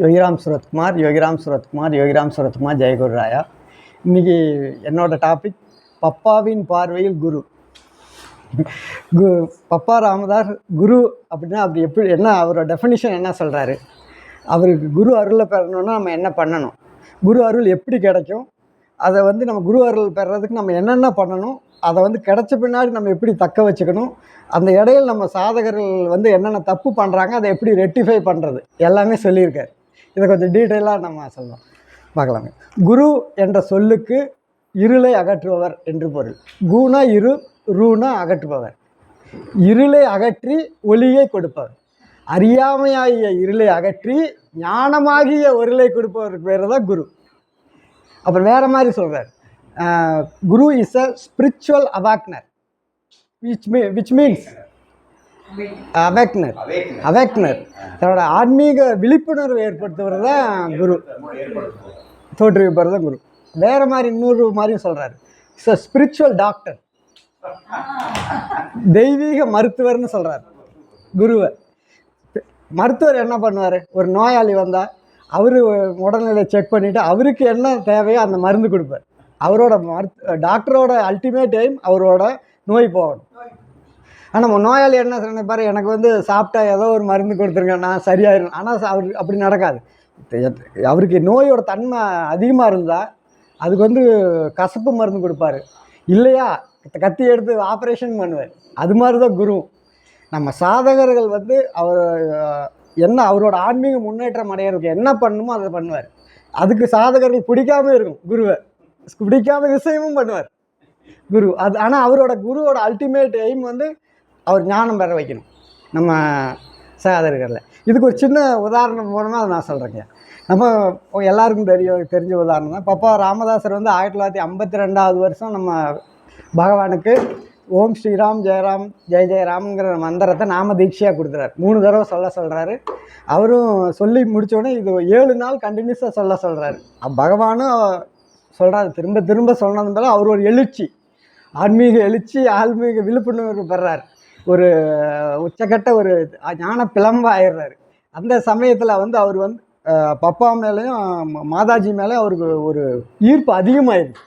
யோகிராம் சுரத்குமார் யோகிராம் சுரத்குமார் யோகிராம் சுரத்குமார் ஜெயகுரு ராயா இன்றைக்கி என்னோடய டாபிக் பப்பாவின் பார்வையில் குரு. கு பப்பா ராமதாஸ் குரு அப்படின்னா அப்படி எப்படி என்ன அவரோட டெஃபினிஷன் என்ன சொல்கிறாரு அவருக்கு குரு அருளை பெறணும்னா நம்ம என்ன பண்ணணும்? குரு அருள் எப்படி கிடைக்கும்? அதை வந்து நம்ம குரு அருள் பெறதுக்கு நம்ம என்னென்ன பண்ணணும்? அதை வந்து கிடைச்ச பின்னாடி நம்ம எப்படி தக்க வச்சுக்கணும்? அந்த இடையில் நம்ம சாதகர்கள் வந்து என்னென்ன தப்பு பண்ணுறாங்க அதை எப்படி ரெட்டிஃபை பண்ணுறது எல்லாமே சொல்லியிருக்காரு. இதை கொஞ்சம் டீட்டெயிலாக நம்ம சொல்லலாம். பார்க்கலாங்க. குரு என்ற சொல்லுக்கு இருளை அகற்றுபவர் என்று பொருள். குணா இரு ரூனா அகற்றுபவர். இருளை அகற்றி ஒளியை கொடுப்பவர். அறியாமையாகிய இருளை அகற்றி ஞானமாகிய ஒருளை கொடுப்பவருக்கு பேர் தான் குரு. அப்புறம் வேறு மாதிரி சொல்கிறார் guru is a spiritual awakener which me which means awakener. Awakener. தன்னோட ஆன்மீக விழிப்புணர்வு ஏற்படுத்துவது தான் குரு. தோற்றுவிப்பவர் தான் குரு. வேற மாதிரி இன்னொரு மாதிரியும் சொல்கிறாரு இட்ஸ் அ ஸ்பிரிச்சுவல் டாக்டர் தெய்வீக மருத்துவர்னு சொல்கிறார் குருவை. மருத்துவர் என்ன பண்ணுவார்? ஒரு நோயாளி வந்தால் அவர் உடல்நிலை செக் பண்ணிவிட்டு அவருக்கு என்ன தேவையோ அந்த மருந்து கொடுப்பார். அவரோட மருத்து டாக்டரோட அல்டிமேட் எய்ம் அவரோட நோய் போகணும். நம்ம நோயாளி என்ன நினைப்பாரு எனக்கு வந்து சாப்பிட்டா ஏதோ ஒரு மருந்து கொடுத்துருங்க நான் சரியாயிரும். ஆனால் அவர் அப்படி நடக்காது. அவருக்கு நோயோட தன்மை அதிகமாக இருந்தால் அதுக்கு வந்து கசப்பு மருந்து கொடுப்பாரு. இல்லையா? கத்தி எடுத்து ஆப்ரேஷன் பண்ணுவார் அது மாதிரி தான் குரு. நம்ம சாதகர்கள் வந்து அவர் என்ன அவரோட ஆன்மீக முன்னேற்றம் அடையிறதுக்கு என்ன பண்ணணுமோ அதை பண்ணுவார். அதுக்கு சாதகர்கள் பிடிக்காம இருக்கும் குருவை. பிடிக்காம விஷயமும் பண்ணுவார். குரு அது ஆனால் அவரோட குருவோட அல்டிமேட் எய்ம் வந்து அவர் ஞானம் பெற வைக்கணும். நம்ம சாதகர்களில் இதுக்கு ஒரு சின்ன உதாரணம் மூலமாக அதை நான் சொல்கிறேங்க நம்ம எல்லாருக்கும் தெரியும் தெரிஞ்ச உதாரணம் தான். பப்பா ராமதாசர் வந்து ஆயிரத்தி தொள்ளாயிரத்தி ஐம்பத்தி ரெண்டாவது வருஷம் நம்ம பகவானுக்கு ஓம் ஸ்ரீராம் ஜெயராம் ஜெய ஜெயராம்ங்கிற மந்திரத்தை நாம தீட்சையாக கொடுக்குறாரு. மூணு தடவை சொல்ல சொல்கிறாரு அவரும் சொல்லி முடித்தோடனே இது ஏழு நாள் கண்டினியூஸாக சொல்ல சொல்கிறாரு பகவானும் சொல்கிறாரு திரும்ப திரும்ப சொன்னதுனால அவர் ஒரு எழுச்சி. ஆன்மீக எழுச்சி ஆன்மீக விழிப்புணர்வு பெறார். ஒரு உச்சக்கட்ட ஒரு ஞான பிளம்ப ஆயிடுறாரு அந்த சமயத்தில் வந்து அவர் வந்து பப்பா மேலேயும் மாதாஜி மேலே அவருக்கு ஒரு ஈர்ப்பு அதிகமாயிருக்கு.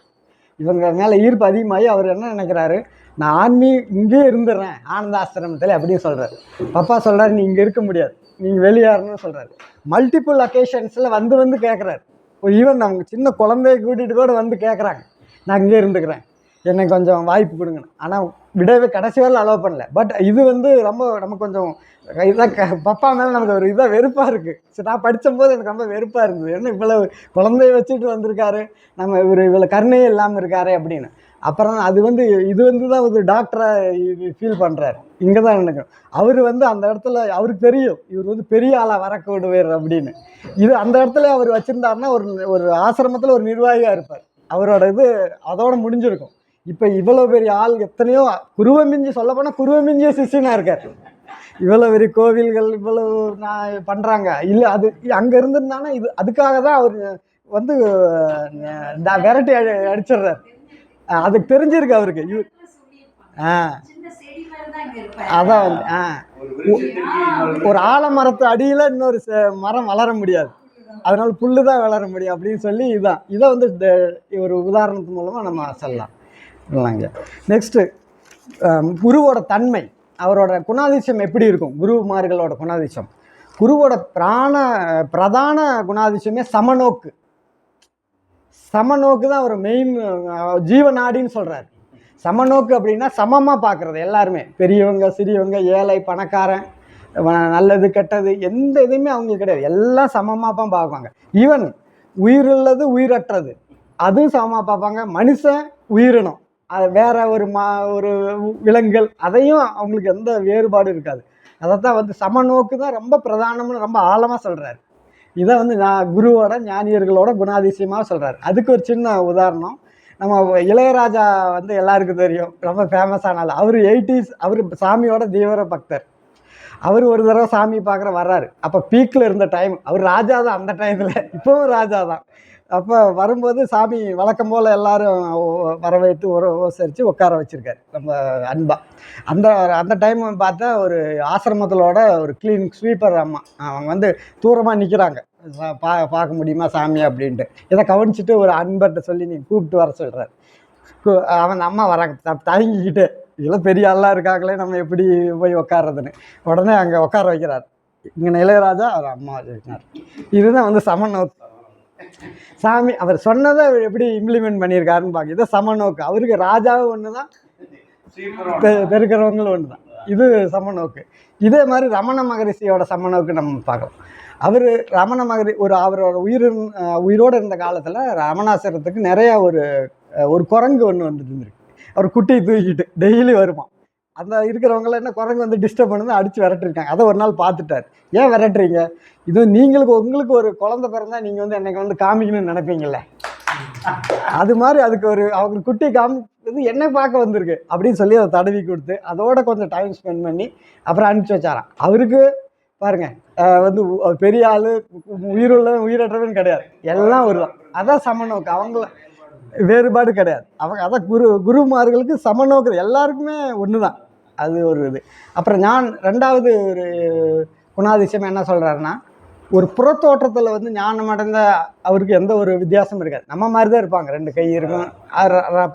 இவங்க மேலே ஈர்ப்பு அதிகமாகி அவர் என்ன நினைக்கிறாரு? நான் ஆன்மீ இங்கேயே இருந்துடுறேன் ஆனந்த ஆசிரமத்தில் அப்படின்னு சொல்கிறார் பப்பா சொல்கிறாரு நீ இங்கே இருக்க முடியாது. நீங்கள் வெளியாறணும்னு சொல்கிறாரு மல்டிப்புள் அக்கேஷன்ஸில் வந்து வந்து கேட்குறாரு ஈவன் அவங்க சின்ன குழந்தைய கூட்டிகிட்டு கூட வந்து கேட்குறாங்க நான் இங்கே இருந்துக்கிறேன். எனக்கு கொஞ்சம் வாய்ப்பு கொடுங்க ஆனால் விடவே கடைசி வரல அலோவ் பண்ணல. பட் இது வந்து ரொம்ப நமக்கு கொஞ்சம் இதாக க பப்பா மேலே நமக்கு ஒரு இதாக வெறுப்பாக இருக்குது சரி நான் படித்தபோது எனக்கு ரொம்ப வெறுப்பாக இருந்தது. என்ன இவ்வளோ குழந்தைய வச்சுட்டு வந்திருக்காரு? நம்ம இவர் இவ்வளோ கருணையே இல்லாமல் இருக்காரு அப்படின்னு. அப்புறம் அது வந்து இது வந்து தான் ஒரு டாக்டராக ஃபீல் பண்ணுறாரு இங்கே தான் எனக்கு. அவர் வந்து அந்த இடத்துல அவருக்கு தெரியும். இவர் வந்து பெரிய ஆளாக வரக்கூடுவார் அப்படின்னு. இது அந்த இடத்துல அவர் வச்சுருந்தாருன்னா ஒரு ஒரு ஆசிரமத்தில் ஒரு நிர்வாகியாக இருப்பார். அவரோட இது அதோட முடிஞ்சிருக்கும். இப்போ இவ்வளோ பெரிய ஆள் எத்தனையோ குருவை மிஞ்சி சொல்ல போனால் குருவை மிஞ்சிய சிஷியனாக இருக்கார். இவ்வளோ பெரிய கோவில்கள் இவ்வளவு நான் பண்ணுறாங்க இல்லை அது அங்கே இருந்திருந்தானா இது அதுக்காக தான் அவர் வந்து விரட்டி அடி அடிச்சிடுறாரு. அதுக்கு தெரிஞ்சிருக்கு அவருக்கு. இவர் ஆ. அதான் வந்து ஆ. ஒரு ஆலமரத்து அடியில் இன்னொரு ச- மரம் வளர முடியாது. அதனால புல்லு தான் வளர முடியும் அப்படின்னு சொல்லி இதுதான் இதை வந்து ஒரு உதாரணத்து மூலமாக நம்ம சொல்லலாம். பண்ணலாங்க. நெக்ஸ்ட்டு um, குருவோட தன்மை. அவரோட குணாதிசயம் எப்படி இருக்கும்? குருமார்களோட குணாதிசயம். குருவோட பிராண பிரதான குணாதிசயமே சமநோக்கு. சமநோக்கு தான் அவர் மெயின் ஜீவநாடின்னு சொல்கிறார் சமநோக்கு அப்படின்னா சமமாக பார்க்குறது எல்லாருமே. பெரியவங்க சிறியவங்க ஏழை பணக்காரன் நல்லது கெட்டது எந்த இதுவுமே அவங்களுக்கு கிடையாது. எல்லாம் சமமாக தான் பார்ப்பாங்க. ஈவன் உயிருள்ளது உயிரற்றது. அதுவும் சமமாக பார்ப்பாங்க. மனுஷன் உயிரினம். அது வேற ஒரு மா ஒரு விலங்குகள் அதையும் அவங்களுக்கு எந்த வேறுபாடும் இருக்காது. அதைத்தான் வந்து சமநோக்கு தான் ரொம்ப பிரதானம்னு ரொம்ப ஆழமாக சொல்கிறாரு இதை வந்து நான் குருவோட ஞானியர்களோட குணாதிசயமாக சொல்கிறார் அதுக்கு ஒரு சின்ன உதாரணம். நம்ம இளையராஜா வந்து எல்லாருக்கும் தெரியும். ரொம்ப ஃபேமஸான ஆள் அவர் எயிட்டிஸ் அவர் சாமியோட தீவிர பக்தர். அவர் ஒரு தடவை சாமி பார்க்குற வர்றாரு. அப்போ பீக்கில் இருந்த டைம் அவர் ராஜா தான் அந்த டைமில் இப்போவும் ராஜா தான். அப்போ வரும்போது சாமி வழக்கம் போல் எல்லாரும் வரவேற்று ஒரு உபசரித்து உட்கார வச்சுருக்காரு. நம்ம அன்பா. அந்த அந்த டைம் பார்த்தா ஒரு ஆசிரமத்திலோட ஒரு க்ளீன் ஸ்வீப்பர் அம்மா. அவங்க வந்து தூரமாக நிற்கிறாங்க பா பார்க்க முடியுமா சாமி அப்படின்ட்டு. இதை கவனிச்சுட்டு ஒரு அன்பர்கிட்ட சொல்லி நீ கூப்பிட்டு வர சொல்கிறார் அவன் அம்மா வராங்க. தயங்கிக்கிட்டு இதெல்லாம் பெரிய ஆளாக இருக்காங்களே நம்ம எப்படி போய் உட்காரதுன்னு உடனே அங்கே உட்கார வைக்கிறார். இங்கே இளையராஜா அவர் அம்மா வச்சுருக்கார். இதுதான் வந்து சமநோக்கு சாமி அவர் சொன்னதை அவர் எப்படி இம்ப்ளிமெண்ட் பண்ணியிருக்காருன்னு பார்க்க இது சமநோக்கு அவருக்கு ராஜாவும் ஒன்று தான் பெருக்கிறவங்களும் ஒன்று தான் இது சமநோக்கு இதே மாதிரி ரமண மகரிஷியோட சமநோக்கு நம்ம பார்க்கலாம். அவர் ரமண மகரி ஒரு அவரோட உயிர் உயிரோடு இருந்த காலத்தில் ரமணாசிரத்துக்கு நிறையா ஒரு ஒரு குரங்கு ஒன்று வந்துட்டு இருந்திருக்கு. அவர் குட்டியை தூக்கிட்டு டெய்லி வருமா அந்த இருக்கிறவங்கள என்ன குரங்கு வந்து டிஸ்டர்ப் பண்ணி அடித்து விரட்டிருக்காங்க. அதை ஒரு நாள் பார்த்துட்டார். ஏன் விரட்டுறீங்க? இது நீங்களுக்கு உங்களுக்கு ஒரு குழந்தை பிறந்தா நீங்கள் வந்து என்னைக்கு வந்து காமிக்கணும்னு நினைப்பீங்கல்ல? அது மாதிரி அதுக்கு ஒரு அவங்க குட்டி காமிக்கிறது என்ன பார்க்க வந்திருக்கு அப்படின்னு சொல்லி அதை தடவி கொடுத்து அதோட கொஞ்சம் டைம் ஸ்பெண்ட் பண்ணி அப்புறம் அனுப்பிச்சி வச்சாராம். அவருக்கு பாருங்க வந்து பெரிய ஆள் உயிருள்ள உயிரற்றவன் கிடையாது. எல்லாம் ஒரு தான் அதான் சமநோக்கு. அவங்கள வேறுபாடு கிடையாது. அவங்க அதான் குரு குருமார்களுக்கு சமநோக்கு. எல்லாருக்குமே ஒன்று தான் அது ஒரு இது. அப்புறம் நான் ரெண்டாவது ஒரு குணாதிசயம் என்ன சொல்கிறாருன்னா ஒரு புறத்தோற்றத்தில் வந்து ஞானம் அடைந்த அவருக்கு எந்த ஒரு வித்தியாசமும் இருக்காது. நம்ம மாதிரி தான் இருப்பாங்க. ரெண்டு கை இருக்கும்.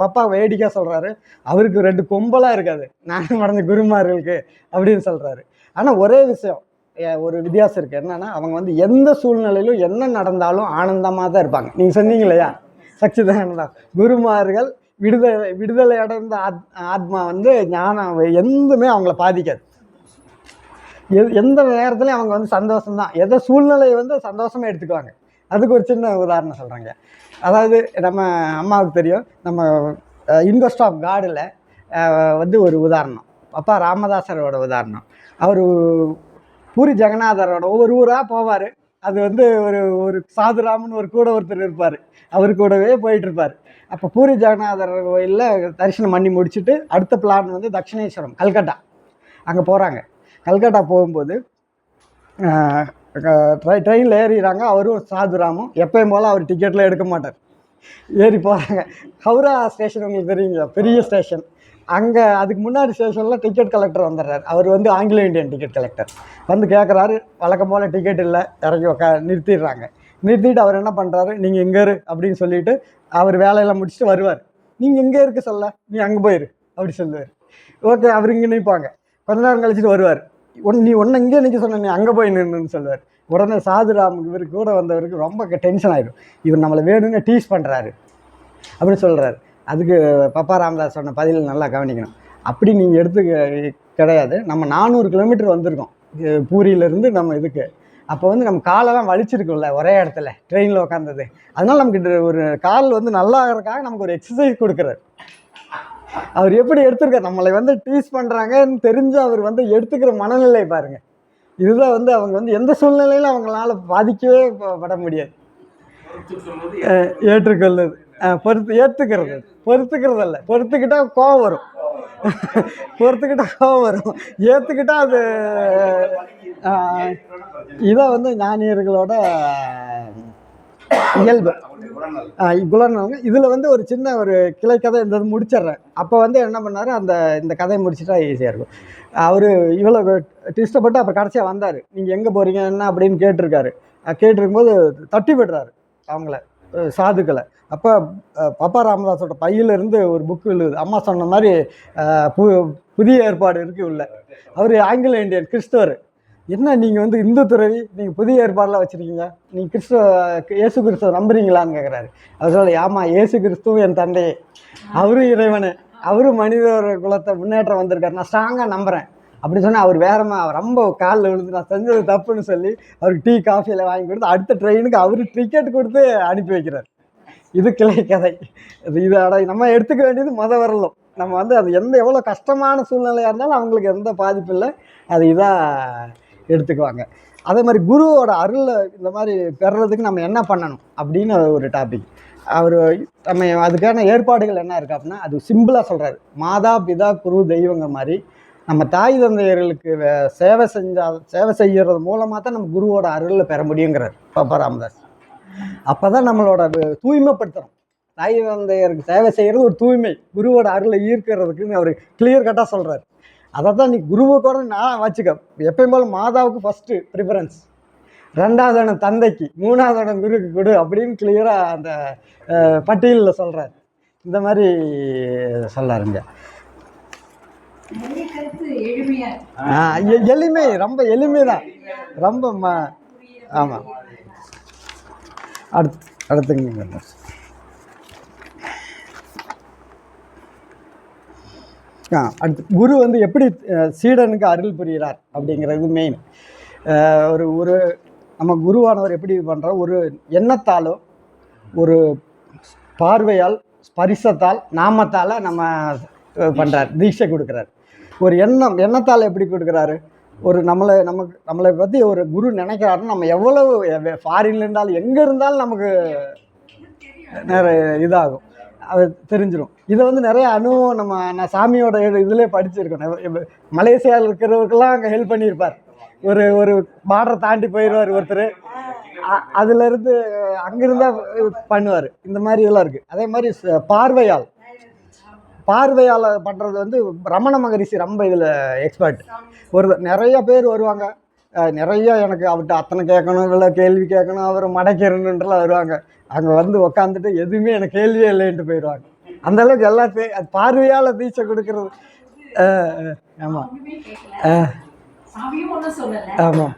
பப்பா வேடிக்கை சொல்கிறாரு அவருக்கு ரெண்டு கொம்பலாக இருக்காது. ஞானம் அடைந்த குருமார்களுக்கு அப்படின்னு சொல்கிறாரு ஆனால் ஒரே விஷயம் ஒரு வித்தியாசம் இருக்குது என்னென்னா அவங்க வந்து எந்த சூழ்நிலையிலும் என்ன நடந்தாலும் ஆனந்தமாக தான் இருப்பாங்க. நீங்கள் சொன்னீங்க இல்லையா? சச்சிதானந்தா. குருமார்கள் விடுதலை விடுதலை அடைந்த ஆத் ஆத்மா வந்து ஞானம் எந்துமே அவங்கள பாதிக்காது. எ- எந்த நேரத்துலையும் அவங்க வந்து சந்தோஷம்தான். எதோ சூழ்நிலையை வந்து சந்தோஷமாக எடுத்துக்குவாங்க. அதுக்கு ஒரு சின்ன உதாரணம் சொல்கிறாங்க அதாவது நம்ம அம்மாவுக்கு தெரியும். நம்ம இன்வெஸ்ட் ஆஃப் காடில் வந்து ஒரு உதாரணம். அப்பா ராமதாசரோட உதாரணம். அவர் பூரி ஜெகநாதரோட ஒவ்வொரு ஊராக போவார். அது வந்து ஒரு ஒரு சாதுராமன் ஒரு கூட ஒருத்தர் இருப்பார். அவர் கூடவே போயிட்டு இருப்பார் அப்போ பூரி ஜெகநாதர் கோயிலில் தரிசனம் பண்ணி முடிச்சுட்டு அடுத்த பிளான் வந்து தட்சிணேஸ்வரம் கல்கட்டா. அங்கே போகிறாங்க கல்கட்டா போகும்போது ட்ரை ட்ரெயினில் ஏறிடுறாங்க அவரும் சாதுராமும். எப்பயும் போல் அவர் டிக்கெட்டில் எடுக்க மாட்டார். ஏறி போகிறாங்க ஹவுரா ஸ்டேஷன் உங்களுக்கு தெரியுங்களா? பெரிய ஸ்டேஷன். அங்கே அதுக்கு முன்னாடி ஸ்டேஷனில் டிக்கெட் கலெக்டர் வந்துடுறார். அவர் வந்து ஆங்கில இந்தியன் டிக்கெட் கலெக்டர் வந்து கேட்குறாரு வழக்கம் போல் டிக்கெட் இல்லை இறங்கி உக்கா நிறுத்திடுறாங்க. நிறுத்திட்டு அவர் என்ன பண்ணுறாரு நீங்கள் இங்கே இரு அப்படின்னு சொல்லிட்டு அவர் வேலையெல்லாம் முடிச்சுட்டு வருவார். நீங்கள் இங்கே இருக்க சொல்ல நீ அங்கே போயிரு அப்படி சொல்லுவார். ஓகே அவர் இங்கே நிற்பாங்க கொஞ்ச நேரம் கழிச்சிட்டு வருவார். ஒன் நீ ஒன்று இங்கே நிற்க சொன்ன நீ அங்கே போய் நின்றுன்னு சொல்லுவார். உடனே சாதுராம் இவர் கூட வந்தவருக்கு ரொம்ப டென்ஷன் ஆகிடும் இவர் நம்மளை வேணும்னு டீஸ் பண்ணுறாரு அப்படின்னு சொல்கிறாரு அதுக்கு பப்பா ராமதாஸ் சொன்ன பதில் நல்லா கவனிக்கணும். அப்படி நீங்கள் எடுத்துக்க கிடையாது. நம்ம நானூறு கிலோமீட்டர் வந்திருக்கோம். பூரியிலேருந்து நம்ம இதுக்கு. அப்போ வந்து நம்ம காலெல்லாம் வலிச்சிருக்கும்ல ஒரே இடத்துல ட்ரெயினில் உட்காந்தது அதனால நமக்கு ஒரு கால் வந்து நல்லா நமக்கு ஒரு எக்ஸசைஸ் கொடுக்குறாரு. அவர் எப்படி எடுத்திருக்கார்? நம்மளை வந்து டீஸ் பண்ணுறாங்கன்னு தெரிஞ்சு அவர் வந்து எடுத்துக்கிற மனநிலை பாருங்க. இதுதான் வந்து அவங்க வந்து எந்த சூழ்நிலையிலும் அவங்களால பாதிக்கவே பட முடியாது. ஏற்றுக்கொள்ளுது. பொறுத்து ஏற்றுக்கிறது பொறுத்துக்கிறது பொறுத்துக்கிட்டால் கோவம் வரும். பொறுத்துக்கிட்டால் கோவம் வரும். ஏற்றுக்கிட்டால் அது இதை வந்து ஞானியர்களோட இயல்பு. குலர்னவங்க இதில் வந்து ஒரு சின்ன ஒரு கிளை கதை இந்த முடிச்சிடுறேன். அப்போ வந்து என்ன பண்ணார்? அந்த இந்த கதையை முடிச்சிட்டா ஈஸியாக இருக்கும். அவர் இவ்வளோ டிஸ்டப்பட்டு அப்புறம் கடைசியாக வந்தார். நீங்கள் எங்கே போகிறீங்க என்ன? அப்படின்னு கேட்டிருக்காரு. கேட்டிருக்கும்போது தட்டி விடுறாரு அவங்கள. சாதுக்களை. அப்போ பப்பா ராமதாஸோட பையிலிருந்து ஒரு புக்கு எழுது அம்மா சொன்ன மாதிரி பு புதிய ஏற்பாடு இருக்குது உள்ள. அவர் ஆங்கில இந்தியன் கிறிஸ்தவர். என்ன நீங்கள் வந்து இந்து துறவி? நீங்கள் புதிய ஏற்பாடெலாம் வச்சுருக்கீங்க. நீங்கள் கிறிஸ்துவ இயேசு கிறிஸ்துவ நம்புறீங்களான்னு கேட்குறாரு அவர் சொல்ல ஆமா இயேசு கிறிஸ்துவும் என் தந்தையே. அவரும் இறைவனு. அவரும் மனித குலத்தை முன்னேற்றம் வந்திருக்காரு. நான் ஸ்ட்ராங்காக நம்புகிறேன் அப்படி சொன்னால் அவர் வேறமா அவர் ரொம்ப காலில் விழுந்து நான் செஞ்சது தப்புன்னு சொல்லி அவருக்கு டீ காஃபியில் வாங்கி கொடுத்து அடுத்த ட்ரெயினுக்கு அவர் டிக்கெட் கொடுத்து அனுப்பி வைக்கிறார். இது கிளை கதை. இது இது நம்ம எடுத்துக்க வேண்டியது மத வரலும். நம்ம வந்து அது எந்த எவ்வளோ கஷ்டமான சூழ்நிலையாக இருந்தாலும் அவங்களுக்கு எந்த பாதிப்பு இல்லை. அது இதாக எடுத்துக்குவாங்க. அதே மாதிரி குருவோட அருளை இந்த மாதிரி பெறுறதுக்கு நம்ம என்ன பண்ணணும் அப்படின்னு ஒரு டாபிக் அவர் நம்ம அதுக்கான ஏற்பாடுகள் என்ன இருக்குது அப்படின்னா அது சிம்பிளாக சொல்கிறாரு மாதா பிதா குரு தெய்வங்க மாதிரி நம்ம தாய் தந்தையர்களுக்கு வே- சேவை செஞ்சால் சேவை செய்கிறது மூலமாக தான் நம்ம குருவோட அருளில் பெற முடியுங்கிறார். பாப்பா ராமதாஸ். அப்போ தான் நம்மளோட தூய்மைப்படுத்துகிறோம் தாய் தந்தையருக்கு சேவை செய்கிறது ஒரு தூய்மை. குருவோட அருளை ஈர்க்கிறதுக்குன்னு அவர் கிளியர் கட்டாக சொல்கிறார் அதை தான் நீ குருவை கூட நான் வச்சுக்க. எப்பயும் போல மாதாவுக்கு ஃபஸ்ட்டு ப்ரிஃபரன்ஸ் ரெண்டாவது இடம் தந்தைக்கு மூணாவது இடம் குருக்கு கொடு அப்படின்னு கிளியராக அந்த பட்டியலில் சொல்கிறார் இந்த மாதிரி சொல்லாருங்க நிறைய கருத்து எளிமையா இருக்கு. ஆ, எ- எளிமை ரொம்ப எளிமை தான் ரொம்ப ம ஆமாம் அடுத்து அடுத்துங்க ஆ அடுத்து குரு வந்து எப்படி சீடனுக்கு அருள் புரிகிறார் அப்படிங்கிறது மெயின் ஒரு ஒரு நம்ம குருவானவர் எப்படி பண்ணுறோம் ஒரு எண்ணத்தாலும் ஒரு பார்வையால் ஸ்பரிசத்தால் நாமத்தால் நம்ம பண்ணுறார் தீட்சை கொடுக்குறார். ஒரு எண்ணம் எண்ணத்தால் எப்படி கொடுக்குறாரு? ஒரு நம்மளை நமக்கு நம்மளை பற்றி ஒரு குரு நினைக்கிறாருன்னு நம்ம எவ்வளவு ஃபாரின்ல இருந்தாலும் எங்கே இருந்தாலும் நமக்கு நிறைய இதாகும். அது தெரிஞ்சிடும் இதை வந்து நிறைய அனுபவம் நம்ம நான் சாமியோட இதிலே படிச்சிருக்கோம் மலேசியாவில் இருக்கிறவருக்கெல்லாம் அங்கே ஹெல்ப் பண்ணியிருப்பார். ஒரு ஒரு பார்டரை தாண்டி போயிடுவார் ஒருத்தர். அ- அதுலேருந்து அங்கிருந்தா பண்ணுவார். இந்த மாதிரி இதெல்லாம் இருக்குது அதே மாதிரி பார்வையால். பார்வையால் பண்ணுறது வந்து ரமண மகரிஷி ரொம்ப இதில் எக்ஸ்பர்ட் ஒரு நிறைய பேர் வருவாங்க. நிறைய எனக்கு அவர்கிட்ட அத்தனை கேட்கணும் இல்லை கேள்வி கேட்கணும் அவர் மடக்கிறணுன்றலாம் வருவாங்க. அங்கே வந்து உக்காந்துட்டு எதுவுமே எனக்கு கேள்வியே இல்லைன்ட்டு போயிடுவாங்க அந்த அளவுக்கு எல்லா பே அது பார்வையால் தீட்சை கொடுக்கறது. ஆமாம் ஆமாம்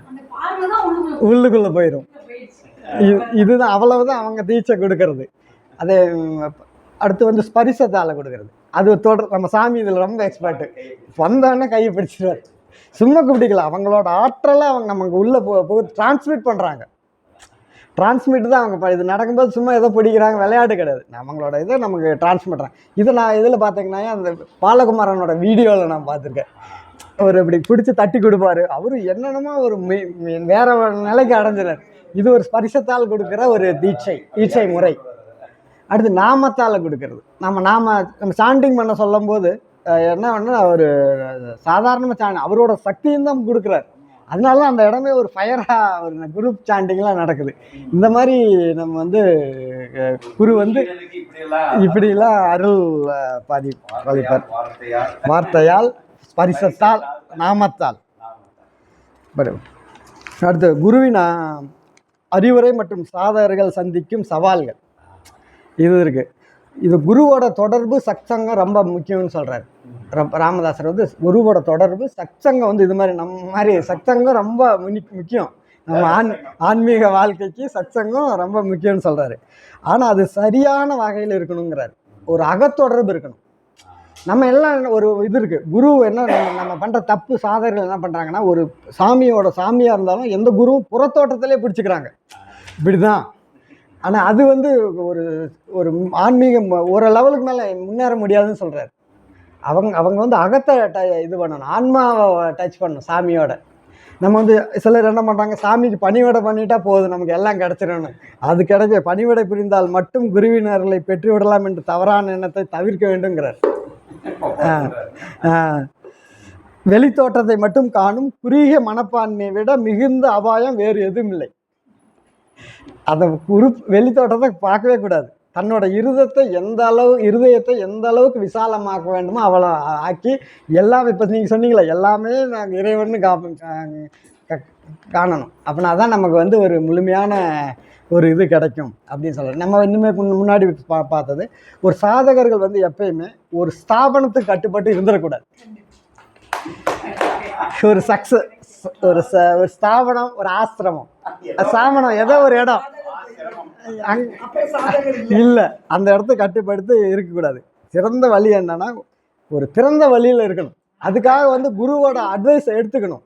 உள்ளுக்குள்ளே போயிடும் இது இதுதான் அவ்வளவுதான் அவங்க தீட்சை கொடுக்கறது. அதே அடுத்து வந்து ஸ்பரிசத்தால் கொடுக்கறது. அது தொடர் நம்ம சாமி இதில் ரொம்ப எக்ஸ்பர்ட்டு வந்தோடனே கையை பிடிச்சிடுவார் சும்மா பிடிக்கல அவங்களோட ஆற்றலை அவங்க நமக்கு உள்ளே போ போ டிரான்ஸ்மிட் பண்ணுறாங்க டிரான்ஸ்மிட் தான் அவங்க ப- இது நடக்கும்போது சும்மா ஏதோ பிடிக்கிறாங்க. விளையாட்டு கிடையாது. அவங்களோட இதை நமக்கு டிரான்ஸ்மிட் இது இதை நான் இதில் பார்த்தீங்கன்னா அந்த பாலகுமாரனோட வீடியோவில் நான் பார்த்துருக்கேன். அவர் இப்படி பிடிச்சி தட்டி கொடுப்பாரு. அவரு என்னென்னமோ ஒரு மெ- மெ- வேற ஒரு நிலைக்கு அடைஞ்சிறார். இது ஒரு ஸ்பரிசத்தால் கொடுக்குற ஒரு தீட்சை தீட்சை முறை. அடுத்து நாமத்தால் கொடுக்கறது. நம்ம நாம நம்ம சாண்டிங் பண்ண சொல்லும்போது போது என்ன பண்ண அவர் சாதாரணமாக சாண்டி அவரோட சக்தியும் தான் கொடுக்குறாரு. அதனால தான் அந்த இடமே ஒரு ஃபயராக ஒரு குரூப் சாண்டிங்லாம் நடக்குது. இந்த மாதிரி நம்ம வந்து குரு வந்து இப்படிலாம் அருள் பாதி பாதிப்பார். வார்த்தையால் ஸ்பரிசத்தால் நாமத்தால். அடுத்து குருவின் அறிவுரை மற்றும் சாதகர்கள் சந்திக்கும் சவால்கள். இது இருக்குது இது குருவோட தொடர்பு சக்சங்கம் ரொம்ப முக்கியம்னு சொல்கிறார் ர- ராமதாசர் வந்து குருவோட தொடர்பு சக்சங்கம் வந்து இது மாதிரி நம்ம மாதிரி சக்சங்கம் ரொம்ப முக்கியம். நம்ம ஆன் ஆன்மீக வாழ்க்கைக்கு சத்சங்கம் ரொம்ப முக்கியம்னு சொல்கிறாரு ஆனால் அது சரியான வகையில் இருக்கணுங்கிறார். ஒரு அகத்தொடர்பு இருக்கணும். நம்ம எல்லாம் ஒரு இது இருக்குது குரு என்ன நம்ம பண்ணுற தப்பு சாதகர்கள் என்ன பண்ணுறாங்கன்னா ஒரு சாமியோட சாமியாக இருந்தாலும் எந்த குருவும் புறத்தோட்டத்திலே பிடிச்சிக்கிறாங்க. இப்படி தான் ஆனால் அது வந்து ஒரு ஒரு ஆன்மீகம் ஒரு லெவலுக்கு மேலே முன்னேற முடியாதுன்னு சொல்கிறார் அவங்க அவங்க வந்து அகத்தை ட- இது பண்ணணும் ஆன்மாவை டச் பண்ணணும் சாமியோட. நம்ம வந்து சிலர் என்ன பண்ணுறாங்க சாமிக்கு பணிவிடை பண்ணிட்டா போதும் நமக்கு எல்லாம் கிடச்சிடணும் அது கிடைக்க பணிவிடை புரிந்தால் மட்டும் குருவினர்களை பெற்று விடலாம் என்று தவறான எண்ணத்தை தவிர்க்க வேண்டுங்கிறார் ஆ, வெளித்தோற்றத்தை மட்டும் காணும் குறுகிய மனப்பான்மையை விட மிகுந்த அபாயம் வேறு எதுவும் இல்லை. அந்த குரு வெளித்தோட்டத்தை பார்க்கவே கூடாது. தன்னோட இருதத்தை எந்த அளவு இருதயத்தை எந்த அளவுக்கு விசாலமாக்க வேண்டுமோ அவ்வளோ ஆக்கி எல்லாம் இப்போ நீங்கள் சொன்னீங்களே எல்லாமே நாங்கள் இறைவன்னு காப்ப க- காணணும். அப்படின்னா தான் நமக்கு வந்து ஒரு முழுமையான ஒரு இது கிடைக்கும் அப்படின்னு சொல்கிறேன் நம்ம இன்னுமே முன்னாடி பா பார்த்தது ஒரு சாதகர்கள் வந்து எப்பயுமே ஒரு ஸ்தாபனத்துக்கு கட்டுப்பட்டு இருந்துடக்கூடாது. ஒரு சக்ஸஸ் ஒரு ச ஒரு ஸ்தாபனம் ஒரு ஆசிரமம். ஸ்தாபனம் ஏதோ ஒரு இடம். இல்லை. அந்த இடத்த கட்டுப்படுத்தி இருக்கக்கூடாது. சிறந்த வழி என்னன்னா ஒரு திறந்த வழியில் இருக்கணும். அதுக்காக வந்து குருவோட அட்வைஸ் எடுத்துக்கணும்.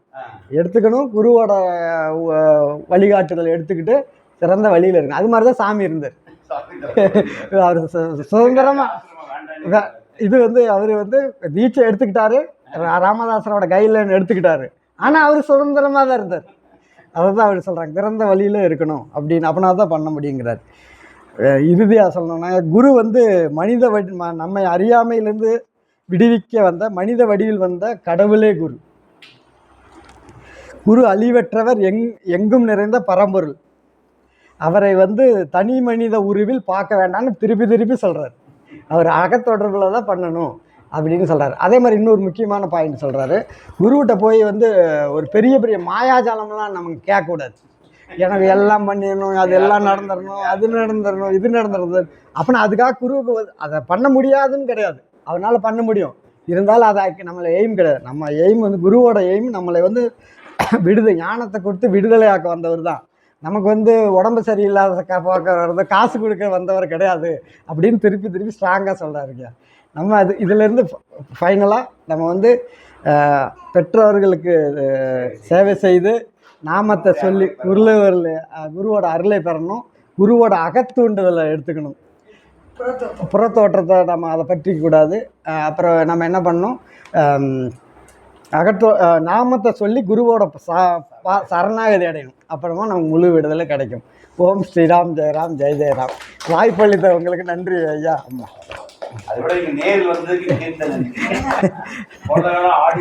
எடுத்துக்கணும் குருவோட வழிகாட்டுதல் எடுத்துக்கிட்டு சிறந்த வழியில் இருக்கணும். அது மாதிரி தான் சாமி இருந்தார். அவர் சு- சுதந்திரமா. வே- இது வந்து அவர் வந்து தீட்சை எடுத்துக்கிட்டாரு. ரா- ராமதாசரோட கைட்லைன் எடுத்துக்கிட்டாரு. ஆனால் அவர் சுதந்திரமாக தான் இருந்தார். அதை தான் அவர் சொல்கிறாங்க திறந்த வழியில் இருக்கணும் அப்படின்னு. அப்படின்னா தான் பண்ண முடியுங்கிறார். இறுதியாக சொல்லணும்னா குரு வந்து மனித வடி நம்மை அறியாமையிலேருந்து விடுவிக்க வந்த மனித வடிவில் வந்த கடவுளே குரு. குரு அழிவற்றவர் எங் எங்கும் நிறைந்த பரம்பொருள். அவரை வந்து தனி மனித உருவில் பார்க்க வேண்டாம்னு திருப்பி திருப்பி சொல்கிறார் அவர் அகத்தொடர்பில் தான் பண்ணணும். அப்படின்னு சொல்கிறாரு அதே மாதிரி இன்னொரு முக்கியமான பாயிண்ட் சொல்கிறாரு குருவிட்ட போய் வந்து ஒரு பெரிய பெரிய மாயாஜாலம்லாம் நமக்கு கேட்கக்கூடாது. எனக்கு எல்லாம் பண்ணிடணும் அது எல்லாம் நடந்துடணும் அது நடந்துடணும் இது நடந்துடணும். அப்படின்னா அதுக்காக குருவுக்கு அதை பண்ண முடியாதுன்னு கிடையாது. அவனால் பண்ண முடியும். இருந்தாலும் அதை நம்மளை எய்ம் கிடையாது. நம்ம எய்ம் வந்து குருவோட எய்ம் நம்மளை வந்து விடுதலை ஞானத்தை கொடுத்து விடுதலையாக்க வந்தவர் தான். நமக்கு வந்து உடம்பு சரியில்லாத பார்க்க வர்றது காசு கொடுக்க வந்தவர் கிடையாது அப்படின்னு திருப்பி திருப்பி ஸ்ட்ராங்காக சொல்கிறாருங்க நம்ம அது இதிலேருந்து ஃபைனலாக நம்ம வந்து பெற்றோர்களுக்கு சேவை செய்து நாமத்தை சொல்லி குருவர்கள் குருவோட அருளை பெறணும் குருவோட அகத்தூண்டுதலை எடுத்துக்கணும். புறத்தோற்றத்தை நம்ம அதை பற்றிக்க கூடாது. அப்புறம் நம்ம என்ன பண்ணணும்? அம், அகற்றோ நாமத்தை சொல்லி குருவோட சா சரணாகதி அடையணும். அப்புறமா நமக்கு முழு விடுதலை கிடைக்கும். ஓம் ஸ்ரீராம் ஜெயராம் ஜெய ஜெயராம். வாய்ப்பளித்தவங்களுக்கு நன்றி ஐயா. அம்மா அதை விட இங்க நேரில் வந்ததுக்கு ஆடி